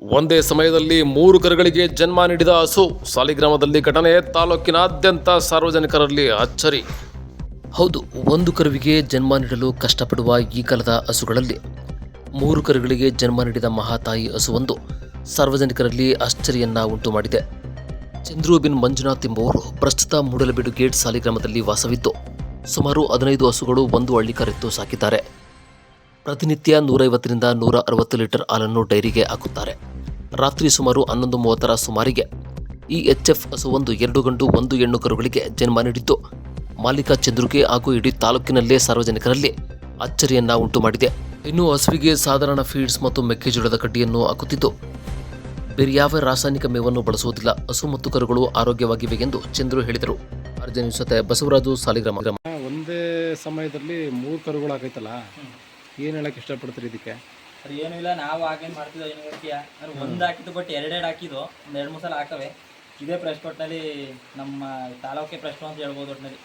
ಒಂದೇ ಸಮಯದಲ್ಲಿ ಮೂರು ಕರುಗಳಿಗೆ ಜನ್ಮ ನೀಡಿದ ಹಸು ಸಾಲಿಗ್ರಾಮದಲ್ಲಿ ಘಟನೆ ತಾಲೂಕಿನಾದ್ಯಂತ ಸಾರ್ವಜನಿಕರಲ್ಲಿ ಅಚ್ಚರಿ. ಹೌದು, ಒಂದು ಕರುವಿಗೆ ಜನ್ಮ ನೀಡಲು ಕಷ್ಟಪಡುವ ಈ ಕಾಲದ ಹಸುಗಳಲ್ಲಿ ಮೂರು ಕರುಗಳಿಗೆ ಜನ್ಮ ನೀಡಿದ ಮಹಾತಾಯಿ ಹಸುವೊಂದು ಸಾರ್ವಜನಿಕರಲ್ಲಿ ಅಚ್ಚರಿಯನ್ನ ಉಂಟು ಮಾಡಿದೆ. ಚಂದ್ರು ಬಿನ್ ಮಂಜುನಾಥ್ ಎಂಬುವರು ಪ್ರಸ್ತುತ ಮೂಡಲಬೀಡು ಗೇಟ್ ಸಾಲಿಗ್ರಾಮದಲ್ಲಿ ವಾಸವಿದ್ದು, ಸುಮಾರು ಹದಿನೈದು ಹಸುಗಳು ಒಂದು ಹಳ್ಳಿ ಕರೆತ್ತು ಸಾಕಿದ್ದಾರೆ. ಪ್ರತಿನಿತ್ಯ ನೂರೈವತ್ತರಿಂದ ನೂರ ಅರವತ್ತು ಲೀಟರ್ ಹಾಲನ್ನು ಡೈರಿಗೆ ಹಾಕುತ್ತಾರೆ. ರಾತ್ರಿ ಸುಮಾರು ಹನ್ನೊಂದು ಮೂವತ್ತರ ಸುಮಾರಿಗೆ. ಈ ಎಚ್ ಎಫ್ ಹಸುವೊಂದು ಎರಡು ಗಂಡು, ಒಂದು ಹೆಣ್ಣು ಕರುಗಳಿಗೆ ಜನ್ಮ ನೀಡಿದ್ದು ಮಾಲೀಕ ಚಂದ್ರುಗೆ ಹಾಗೂ ಇಡೀ ತಾಲೂಕಿನಲ್ಲೇ ಸಾರ್ವಜನಿಕರಲ್ಲಿ ಅಚ್ಚರಿಯನ್ನ ಉಂಟು ಮಾಡಿದೆ ಇನ್ನು ಹಸುವಿಗೆ ಸಾಧಾರಣ ಫೀಡ್ಸ್ ಮತ್ತು ಮೆಕ್ಕೆಜೋಳದ ಕಡ್ಡಿಯನ್ನು ಹಾಕುತ್ತಿದ್ದು, ಬೇರೆ ಯಾವ ರಾಸಾಯನಿಕ ಮೇವನ್ನು ಬಳಸುವುದಿಲ್ಲ. ಹಸು ಮತ್ತು ಕರುಗಳು ಆರೋಗ್ಯವಾಗಿವೆ ಎಂದು ಚಂದ್ರು ಹೇಳಿದರು. ಬಸವರಾಜು ಸಾಲಿಗ್ರಾಮ. ಒಂದೇ ಸಮಯದಲ್ಲಿ ಮೂರು ಕರುಗಳು ಆಗೈತಲ್ಲ ಏನು ಹೇಳಕ್ಕೆ ಇಷ್ಟಪಡ್ತೀರಿ ಇದಕ್ಕೆ? ಸರ್ ಏನೂ ಇಲ್ಲ ನಾವು ಆಗೇನು ಮಾಡ್ತಿದ್ದೋ ಏನು ಗೊತ್ತಿಯ ಅಂದ್ರೆ ಒಂದು ಹಾಕಿದ್ದು ಬಟ್ ಎರಡೆರಡು ಹಾಕಿದ್ದು ಒಂದು ಎರಡು ಮೂರು ಸಲ ಹಾಕವೆ. ಇದೇ ಪ್ರೆಸ್ ಕೊಟ್ಟಿನಲ್ಲಿ ನಮ್ಮ ತಾಲೂಕೆ ಪ್ರಶ್ನೆ ಅಂತ ಹೇಳ್ಬೋದು ಒಟ್ಟಿನಲ್ಲಿ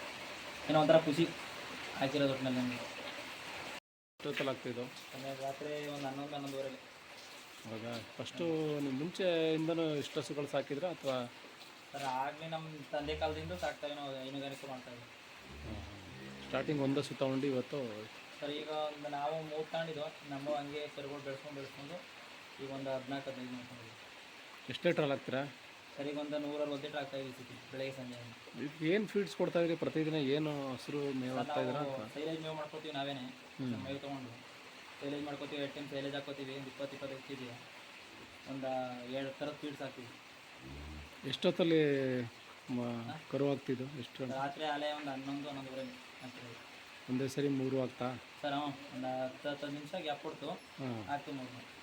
ಏನೋ ಒಂಥರ ಖುಷಿ ಹಾಕಿರೋದು ಒಟ್ಟಿನಲ್ಲಿ ನಮಗೆ. ಎಷ್ಟೊತ್ತಲ್ಲಿ ಆಗ್ತಿದ್ದು ಆಮೇಲೆ ರಾತ್ರಿ ಒಂದು ಹನ್ನೊಂದು ಹನ್ನೊಂದುವರೆಗೆ ಹೌದಾ? ಫಸ್ಟು ನಿಮ್ಮ ಮುಂಚೆಯಿಂದನೂ ಇಷ್ಟು ಹಸುಗಳು ಸಾಕಿದ್ರ ಅಥವಾ? ಸರ್ ಆಗಲೇ ನಮ್ಮ ತಂದೆ ಕಾಲದಿಂದ ಸಾಕ್ತಾ ಏನೋ ಹೈನುಗಾರಿಕೆ ಮಾಡ್ತಾ ಇದ್ದೀವಿ ಸ್ಟಾರ್ಟಿಂಗ್ ಒಂದು ಹಸು ತೊಗೊಂಡು ಇವತ್ತು ಸರ್ ಈಗ ಒಂದು ನಾವು ಮೂರು ತಗೊಂಡಿದ್ದು ನಮ್ಮ ಹಂಗೆ ಸರಿಗಳು ಬೆಳೆಸ್ಕೊಂಡು ಬೆಳೆಸ್ಕೊಂಡು ಈಗ ಒಂದು ಹದಿನಾಲ್ಕು ಹದಿನೈದು ಮಾಡ್ಕೊಂಡಿದ್ದೀವಿ. ಎಷ್ಟು ಲೀಟ್ರಲ್ಲಿ ಹಾಕ್ತೀರಾ? ಸರ್ ಈಗ ಒಂದು ನೂರ ಅರವತ್ತು ಲೀಟ್ರ್ ಆಗ್ತಾ ಇದ್ದೀವಿ ಸಿಟಿ ಬೆಳಗ್ಗೆ ಸಂಜೆ ಏನು ಫೀಡ್ಸ್ ಕೊಡ್ತಾ ಇದ್ರಿ? ಪ್ರತಿದಿನ ಏನು ಹಸಿರು ಮೇವು ಹಾಕ್ತಾ ಇದ್ದೀರಾ ಸೈಲೇಜ್ ಮೇವು ಮಾಡ್ಕೋತೀವಿ ನಾವೇನೆ. ಮೇವು ತೊಗೊಂಡು. ಸೈಲೇಜ್ ಮಾಡ್ಕೋತೀವಿ ಎರಡು ಟೈಮ್ ಸೈಲೇಜ್ ಹಾಕೋತೀವಿ ಒಂದು ಇಪ್ಪತ್ತು ಇಪ್ಪತ್ತು ಕೆ ಜಿ ಒಂದು ಎರಡು ಥರದ ಫೀಡ್ಸ್ ಹಾಕ್ತೀವಿ. ಎಷ್ಟೊತ್ತಲ್ಲಿ ಕರು ಆಗ್ತಿದ್ದು ಎಷ್ಟು ರಾತ್ರಿ ಅಲೆ ಒಂದು ಹನ್ನೊಂದು ಹನ್ನೊಂದುವರೆ ಹಾಕ್ತೀವಿ ಒಂದೇ ಸರಿ ಮೂರು ಆಗ್ತಾ? ಸರ್ ಹ್ಞೂ ಒಂದು ಹತ್ತು ಹತ್ತು ನಿಮಿಷ ಗ್ಯಾಪ್ ಕೊಡ್ತು. ಹಾಂ ಆಗ್ತು ಮೂರು.